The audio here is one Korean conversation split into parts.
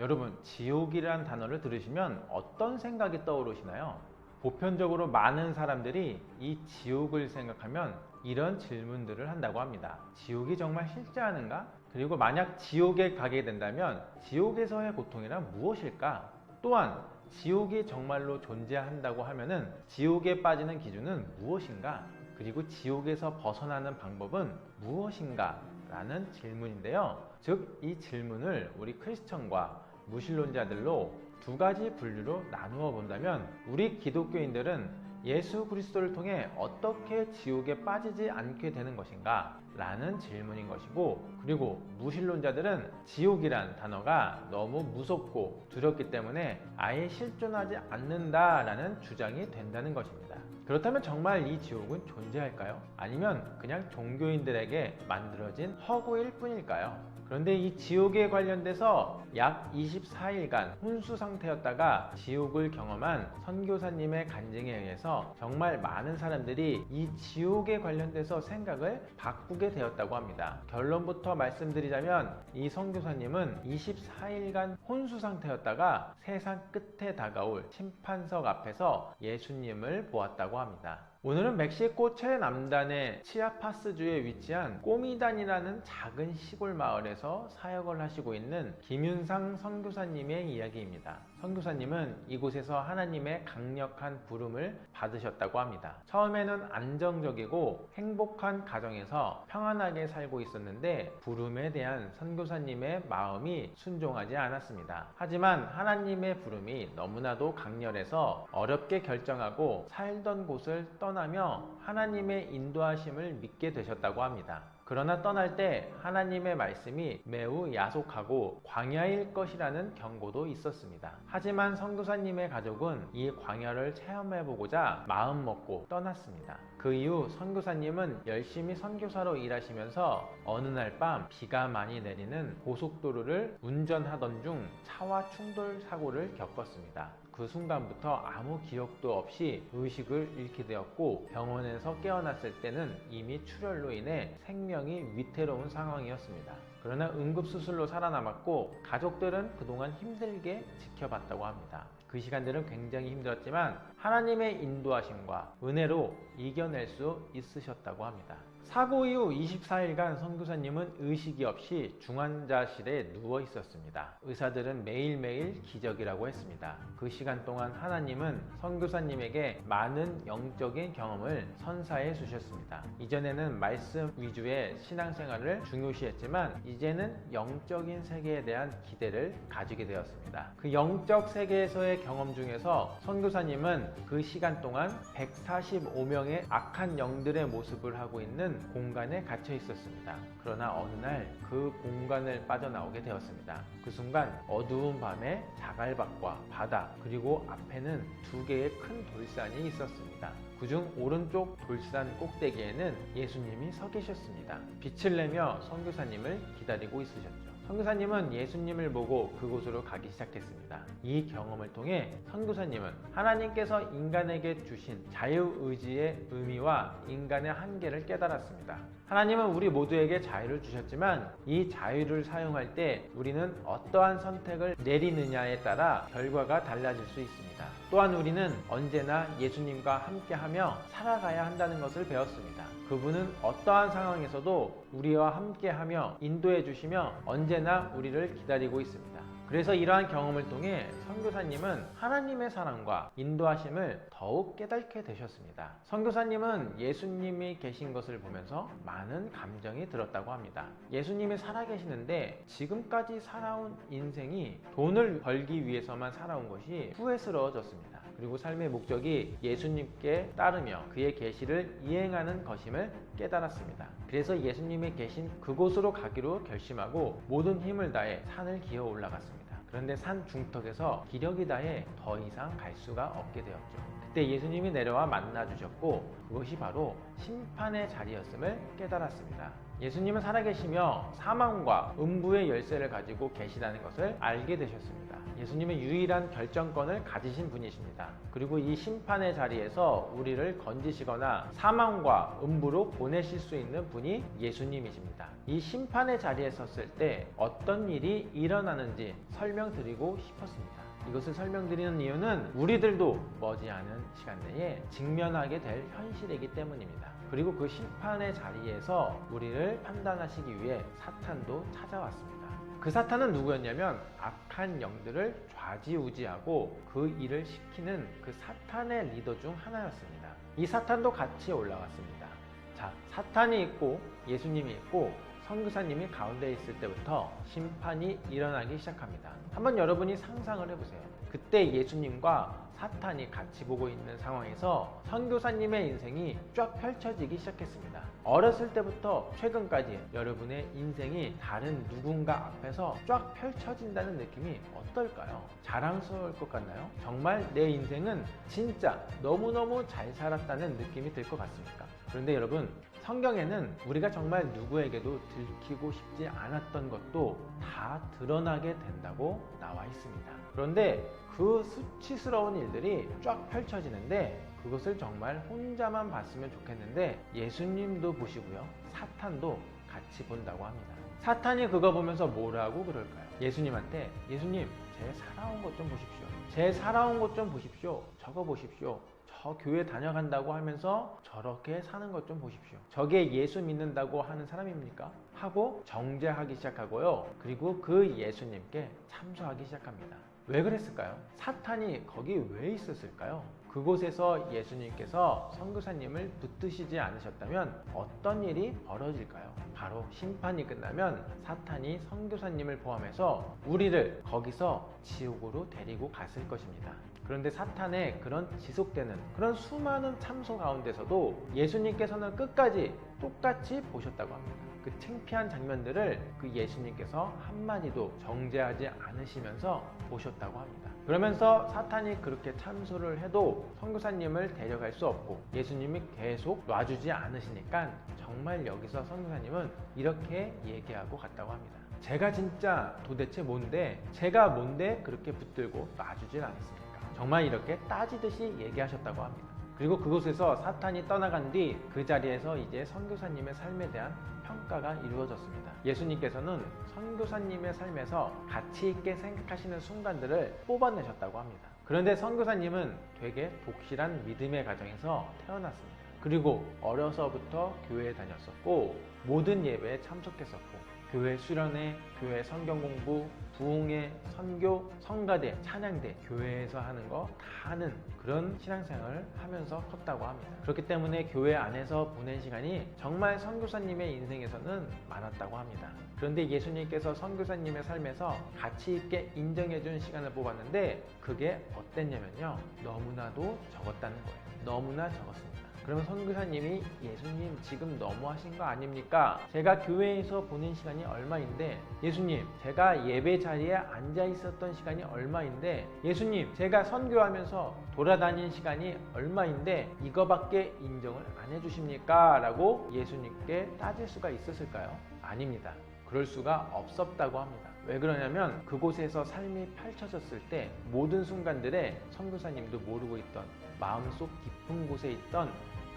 여러분, 지옥이란 단어를 들으시면 어떤 생각이 떠오르시나요? 보편적으로 많은 사람들이 이 지옥을 생각하면 이런 질문들을 한다고 합니다. 지옥이 정말 실제하는가? 그리고 만약 지옥에 가게 된다면 지옥에서의 고통이란 무엇일까? 또한 지옥이 정말로 존재한다고 하면은 지옥에 빠지는 기준은 무엇인가? 그리고 지옥에서 벗어나는 방법은 무엇인가? 라는 질문인데요. 즉, 이 질문을 우리 크리스천과 무신론자들로 두 가지 분류로 나누어 본다면 우리 기독교인들은 예수 그리스도를 통해 어떻게 지옥에 빠지지 않게 되는 것인가? 라는 질문인 것이고 그리고 무신론자들은 지옥이란 단어가 너무 무섭고 두렵기 때문에 아예 실존하지 않는다 라는 주장이 된다는 것입니다. 그렇다면 정말 이 지옥은 존재할까요? 아니면 그냥 종교인들에게 만들어진 허구일 뿐일까요? 그런데 이 지옥에 관련돼서 약 24일간 혼수 상태였다가 지옥을 경험한 선교사님의 간증에 의해서 정말 많은 사람들이 이 지옥에 관련돼서 생각을 바꾸게 되었다고 합니다. 결론부터 말씀드리자면 이 선교사님은 24일간 혼수 상태였다가 세상 끝에 다가올 심판석 앞에서 예수님을 보았다고 합니다. 오늘은 멕시코 최남단의 치아파스주에 위치한 꼬미단이라는 작은 시골 마을에서 사역을 하시고 있는 김윤상 선교사님의 이야기입니다. 선교사님은 이곳에서 하나님의 강력한 부름을 받으셨다고 합니다. 처음에는 안정적이고 행복한 가정에서 평안하게 살고 있었는데 부름에 대한 선교사님의 마음이 순종하지 않았습니다. 하지만 하나님의 부름이 너무나도 강렬해서 어렵게 결정하고 살던 곳을 떠 나며 하나님의 인도하심을 믿게 되셨다고 합니다. 그러나 떠날 때 하나님의 말씀이 매우 야속하고 광야일 것이라는 경고도 있었습니다. 하지만 선교사님의 가족은 이 광야를 체험해보고자 마음 먹고 떠났습니다. 그 이후 선교사님은 열심히 선교사로 일하시면서 어느 날 밤 비가 많이 내리는 고속도로를 운전하던 중 차와 충돌 사고를 겪었습니다. 그 순간부터 아무 기억도 없이 의식을 잃게 되었고 병원에서 깨어났을 때는 이미 출혈로 인해 생명이 위태로운 상황이었습니다. 그러나 응급수술로 살아남았고 가족들은 그동안 힘들게 지켜봤다고 합니다. 그 시간들은 굉장히 힘들었지만 하나님의 인도하심과 은혜로 이겨낼 수 있으셨다고 합니다. 사고 이후 24일간 선교사님은 의식이 없이 중환자실에 누워 있었습니다. 의사들은 매일매일 기적이라고 했습니다. 그 시간 동안 하나님은 선교사님에게 많은 영적인 경험을 선사해 주셨습니다. 이전에는 말씀 위주의 신앙생활을 중요시했지만 이제는 영적인 세계에 대한 기대를 가지게 되었습니다. 그 영적 세계에서의 경험 중에서 선교사님은 그 시간 동안 145명의 악한 영들의 모습을 하고 있는 공간에 갇혀 있었습니다. 그러나 어느 날 그 공간을 빠져나오게 되었습니다. 그 순간 어두운 밤에 자갈밭과 바다 그리고 앞에는 두 개의 큰 돌산이 있었습니다. 그중 오른쪽 돌산 꼭대기에는 예수님이 서 계셨습니다. 빛을 내며 선교사님을 기다리고 있으셨죠. 선교사님은 예수님을 보고 그곳으로 가기 시작했습니다. 이 경험을 통해 선교사님은 하나님께서 인간에게 주신 자유의지의 의미와 인간의 한계를 깨달았습니다. 하나님은 우리 모두에게 자유를 주셨지만 이 자유를 사용할 때 우리는 어떠한 선택을 내리느냐에 따라 결과가 달라질 수 있습니다. 또한 우리는 언제나 예수님과 함께하며 살아가야 한다는 것을 배웠습니다. 그분은 어떠한 상황에서도 우리와 함께하며 인도해 주시며 언제나 우리를 기다리고 있습니다. 그래서 이러한 경험을 통해 선교사님은 하나님의 사랑과 인도하심을 더욱 깨닫게 되셨습니다. 선교사님은 예수님이 계신 것을 보면서 많은 감정이 들었다고 합니다. 예수님이 살아계시는데 지금까지 살아온 인생이 돈을 벌기 위해서만 살아온 것이 후회스러워졌습니다. 그리고 삶의 목적이 예수님께 따르며 그의 계시를 이행하는 것임을 깨달았습니다. 그래서 예수님이 계신 그곳으로 가기로 결심하고 모든 힘을 다해 산을 기어 올라갔습니다. 그런데 산 중턱에서 기력이 다해 더 이상 갈 수가 없게 되었죠. 그때 예수님이 내려와 만나 주셨고 그것이 바로 심판의 자리였음을 깨달았습니다. 예수님은 살아계시며 사망과 음부의 열쇠를 가지고 계시다는 것을 알게 되셨습니다. 예수님은 유일한 결정권을 가지신 분이십니다. 그리고 이 심판의 자리에서 우리를 건지시거나 사망과 음부로 보내실 수 있는 분이 예수님이십니다. 이 심판의 자리에 섰을 때 어떤 일이 일어나는지 설명드리고 싶었습니다. 이것을 설명드리는 이유는 우리들도 머지않은 시간 내에 직면하게 될 현실이기 때문입니다. 그리고 그 심판의 자리에서 우리를 판단하시기 위해 사탄도 찾아왔습니다. 그 사탄은 누구였냐면 악한 영들을 좌지우지하고 그 일을 시키는 그 사탄의 리더 중 하나였습니다. 이 사탄도 같이 올라왔습니다. 자, 사탄이 있고 예수님이 있고 선교사님이 가운데 있을 때부터 심판이 일어나기 시작합니다. 한번 여러분이 상상을 해보세요. 그때 예수님과 사탄이 같이 보고 있는 상황에서 선교사님의 인생이 쫙 펼쳐지기 시작했습니다. 어렸을 때부터 최근까지 여러분의 인생이 다른 누군가 앞에서 쫙 펼쳐진다는 느낌이 어떨까요? 자랑스러울 것 같나요? 정말 내 인생은 진짜 너무너무 잘 살았다는 느낌이 들 것 같습니까? 그런데 여러분, 성경에는 우리가 정말 누구에게도 들키고 싶지 않았던 것도 다 드러나게 된다고 나와 있습니다. 그런데 그 수치스러운 일들이 쫙 펼쳐지는데 그것을 정말 혼자만 봤으면 좋겠는데 예수님도 보시고요. 사탄도 같이 본다고 합니다. 사탄이 그거 보면서 뭐라고 그럴까요? 예수님한테 예수님 제 살아온 것 좀 보십시오. 제 살아온 것 좀 보십시오. 적어 보십시오. 저 교회 다녀간다고 하면서 저렇게 사는 것 좀 보십시오. 저게 예수 믿는다고 하는 사람입니까? 하고 정죄하기 시작하고요. 그리고 그 예수님께 참소하기 시작합니다. 왜 그랬을까요? 사탄이 거기 왜 있었을까요? 그곳에서 예수님께서 선교사님을 붙드시지 않으셨다면 어떤 일이 벌어질까요? 바로 심판이 끝나면 사탄이 선교사님을 포함해서 우리를 거기서 지옥으로 데리고 갔을 것입니다. 그런데 사탄의 그런 지속되는 그런 수많은 참소 가운데서도 예수님께서는 끝까지 똑같이 보셨다고 합니다. 그 창피한 장면들을 그 예수님께서 한마디도 정죄하지 않으시면서 보셨다고 합니다. 그러면서 사탄이 그렇게 참소를 해도 선교사님을 데려갈 수 없고 예수님이 계속 놔주지 않으시니까 정말 여기서 선교사님은 이렇게 얘기하고 갔다고 합니다. 제가 진짜 도대체 뭔데 제가 뭔데 그렇게 붙들고 놔주질 않았습니까? 정말 이렇게 따지듯이 얘기하셨다고 합니다. 그리고 그곳에서 사탄이 떠나간 뒤 그 자리에서 이제 선교사님의 삶에 대한 평가가 이루어졌습니다. 예수님께서는 선교사님의 삶에서 가치 있게 생각하시는 순간들을 뽑아내셨다고 합니다. 그런데 선교사님은 되게 독실한 믿음의 가정에서 태어났습니다. 그리고 어려서부터 교회에 다녔었고 모든 예배에 참석했었고 교회 수련회, 교회 성경 공부, 부흥회, 선교, 성가대, 찬양대, 교회에서 하는 거 다 하는 그런 신앙생활을 하면서 컸다고 합니다. 그렇기 때문에 교회 안에서 보낸 시간이 정말 선교사님의 인생에서는 많았다고 합니다. 그런데 예수님께서 선교사님의 삶에서 가치 있게 인정해준 시간을 뽑았는데 그게 어땠냐면요. 너무나도 적었다는 거예요. 너무나 적었습니다. 그러면 선교사님이 예수님 지금 너무하신 거 아닙니까? 제가 교회에서 보낸 시간이 얼마인데 예수님 제가 예배 자리에 앉아 있었던 시간이 얼마인데 예수님 제가 선교하면서 돌아다닌 시간이 얼마인데 이거밖에 인정을 안 해주십니까? 라고 예수님께 따질 수가 있었을까요? 아닙니다. 그럴 수가 없었다고 합니다. 왜 그러냐면 그곳에서 삶이 펼쳐졌을 때 모든 순간들에 선교사님도 모르고 있던 마음속 깊은 곳에 있던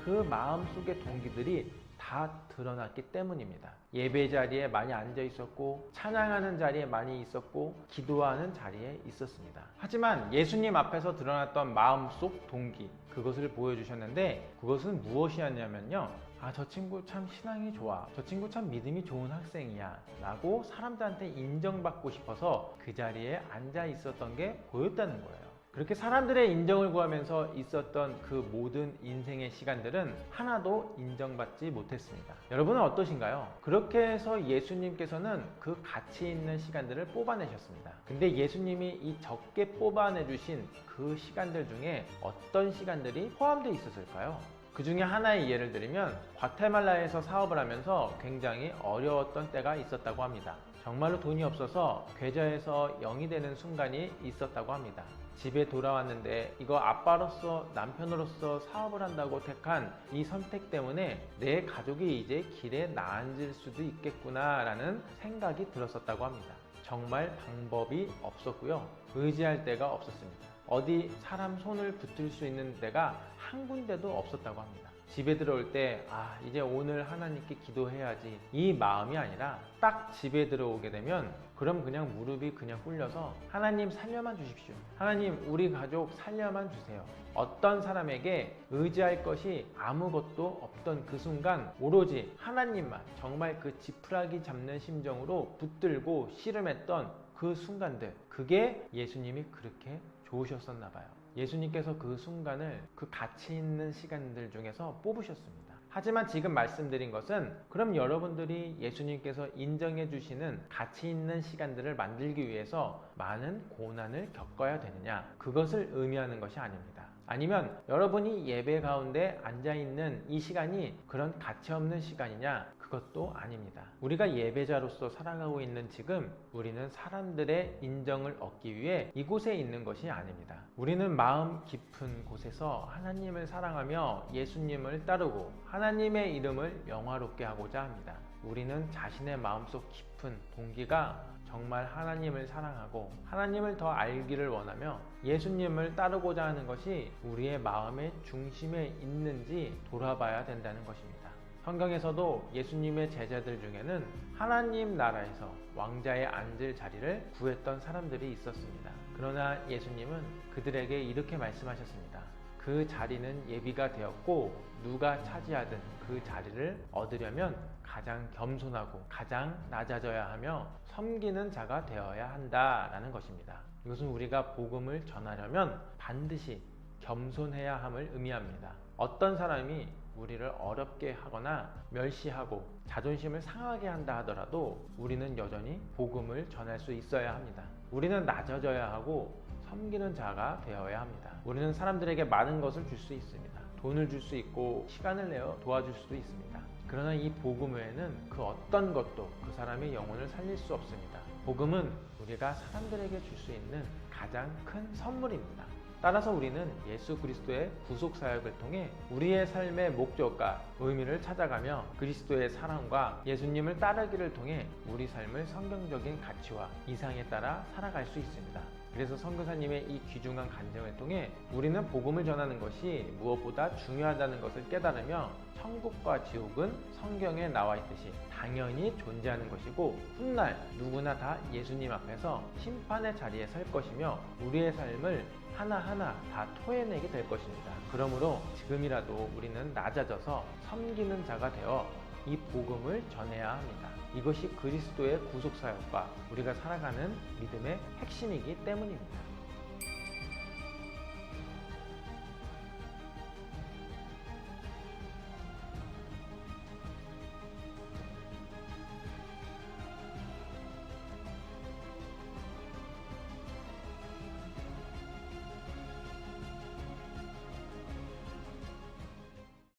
그 마음속의 동기들이 다 드러났기 때문입니다. 예배 자리에 많이 앉아 있었고 찬양하는 자리에 많이 있었고 기도하는 자리에 있었습니다. 하지만 예수님 앞에서 드러났던 마음속 동기 그것을 보여주셨는데 그것은 무엇이었냐면요. 아, 저 친구 참 신앙이 좋아. 저 친구 참 믿음이 좋은 학생이야. 라고 사람들한테 인정받고 싶어서 그 자리에 앉아 있었던 게 보였다는 거예요. 그렇게 사람들의 인정을 구하면서 있었던 그 모든 인생의 시간들은 하나도 인정받지 못했습니다. 여러분은 어떠신가요? 그렇게 해서 예수님께서는 그 가치 있는 시간들을 뽑아내셨습니다. 근데 예수님이 이 적게 뽑아내주신 그 시간들 중에 어떤 시간들이 포함되어 있었을까요? 그 중에 하나의 예를 들면 과테말라에서 사업을 하면서 굉장히 어려웠던 때가 있었다고 합니다. 정말로 돈이 없어서 계좌에서 0이 되는 순간이 있었다고 합니다. 집에 돌아왔는데 이거 아빠로서 남편으로서 사업을 한다고 택한 이 선택 때문에 내 가족이 이제 길에 나앉을 수도 있겠구나라는 생각이 들었었다고 합니다. 정말 방법이 없었고요. 의지할 데가 없었습니다. 어디 사람 손을 붙을 수 있는 데가 한 군데도 없었다고 합니다. 집에 들어올 때, 아, 이제 오늘 하나님께 기도해야지. 이 마음이 아니라 딱 집에 들어오게 되면 그럼 그냥 무릎이 그냥 꿇려서 하나님 살려만 주십시오. 하나님, 우리 가족 살려만 주세요. 어떤 사람에게 의지할 것이 아무것도 없던 그 순간 오로지 하나님만 정말 그 지푸라기 잡는 심정으로 붙들고 씨름했던 그 순간들. 그게 예수님이 그렇게 좋으셨었나 봐요. 예수님께서 그 순간을 그 가치 있는 시간들 중에서 뽑으셨습니다. 하지만 지금 말씀드린 것은 그럼 여러분들이 예수님께서 인정해 주시는 가치 있는 시간들을 만들기 위해서 많은 고난을 겪어야 되느냐? 그것을 의미하는 것이 아닙니다. 아니면 여러분이 예배 가운데 앉아 있는 이 시간이 그런 가치 없는 시간이냐? 그것도 아닙니다. 우리가 예배자로서 살아가고 있는 지금 우리는 사람들의 인정을 얻기 위해 이곳에 있는 것이 아닙니다. 우리는 마음 깊은 곳에서 하나님을 사랑하며 예수님을 따르고 하나님의 이름을 영화롭게 하고자 합니다. 우리는 자신의 마음속 깊은 동기가 정말 하나님을 사랑하고 하나님을 더 알기를 원하며 예수님을 따르고자 하는 것이 우리의 마음의 중심에 있는지 돌아봐야 된다는 것입니다. 성경에서도 예수님의 제자들 중에는 하나님 나라에서 왕자에 앉을 자리를 구했던 사람들이 있었습니다. 그러나 예수님은 그들에게 이렇게 말씀하셨습니다. 그 자리는 예비가 되었고 누가 차지하든 그 자리를 얻으려면 가장 겸손하고 가장 낮아져야 하며 섬기는 자가 되어야 한다라는 것입니다. 이것은 우리가 복음을 전하려면 반드시 겸손해야 함을 의미합니다. 어떤 사람이 우리를 어렵게 하거나 멸시하고 자존심을 상하게 한다 하더라도 우리는 여전히 복음을 전할 수 있어야 합니다. 우리는 낮아져야 하고 섬기는 자가 되어야 합니다. 우리는 사람들에게 많은 것을 줄 수 있습니다. 돈을 줄 수 있고 시간을 내어 도와줄 수도 있습니다. 그러나 이 복음 외에는 그 어떤 것도 그 사람의 영혼을 살릴 수 없습니다. 복음은 우리가 사람들에게 줄 수 있는 가장 큰 선물입니다. 따라서 우리는 예수 그리스도의 구속 사역을 통해 우리의 삶의 목적과 의미를 찾아가며 그리스도의 사랑과 예수님을 따르기를 통해 우리 삶을 성경적인 가치와 이상에 따라 살아갈 수 있습니다. 그래서 선교사님의 이 귀중한 간증을 통해 우리는 복음을 전하는 것이 무엇보다 중요하다는 것을 깨달으며 천국과 지옥은 성경에 나와 있듯이 당연히 존재하는 것이고 훗날 누구나 다 예수님 앞에서 심판의 자리에 설 것이며 우리의 삶을 하나하나 다 토해내게 될 것입니다. 그러므로 지금이라도 우리는 낮아져서 섬기는 자가 되어 이 복음을 전해야 합니다. 이것이 그리스도의 구속 사역과 우리가 살아가는 믿음의 핵심이기 때문입니다.